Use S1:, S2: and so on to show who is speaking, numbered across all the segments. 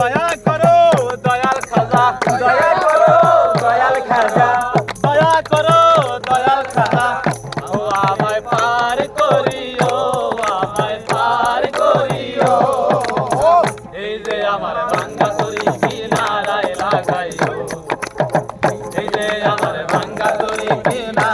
S1: দয়া করো, দয়াল খাজা,
S2: দয়া করো, দয়াল খাজা,
S1: দয়া করো, দয়াল খাজা। আমায় পার করিও, আমায় পার এই যে আমার ভাঙ্গা তরি কিনারায় লাগাইও এই যে আমার ভাঙ্গা তরি কিনারায়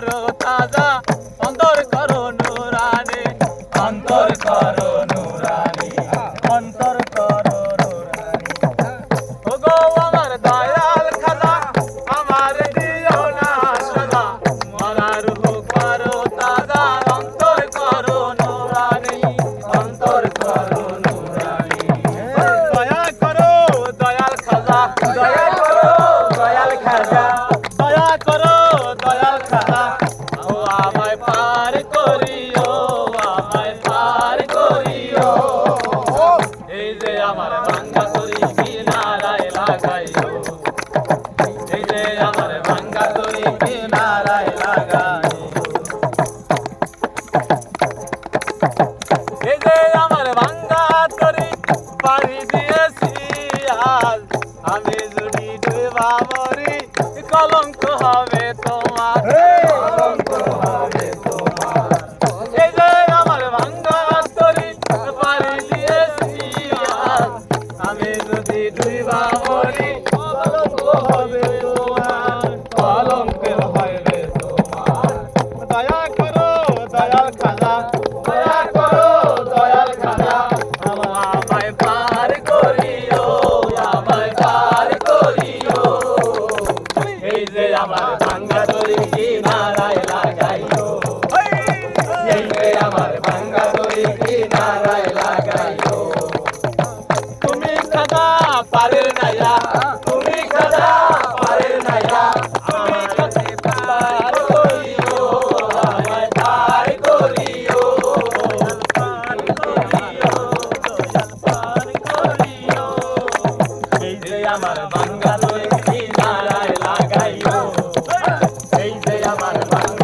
S1: হোক পারো তাজা, অন্তর করো নুরানি, অন্তর করো নুরানি, অন্তর করো নুরানি। ওগো আমার দয়াল খাজা, আমার দিও না সাজা, মরার হোক পারো তাজা, অন্তর করো নুরানি, অন্তর করো নুরানি। দয়া করো দয়াল খাজা,
S2: দয়া করো দয়াল খাজা।
S1: আমার ভাঙ্গা তরি কিনারায় লাগাইও এই যে আমার ভাঙ্গা তরি কিনারায় লাগাইও এই যে আমার আমি যদি ডুবা মরি, কলঙ্ক হবে তোমার আমার ভাঙ্গা তরি কিনারায় লাগাইও যে আমার বাঙ্গালোর কিনারায় লাগাইও। এই যে আমার বাঙ্গালোর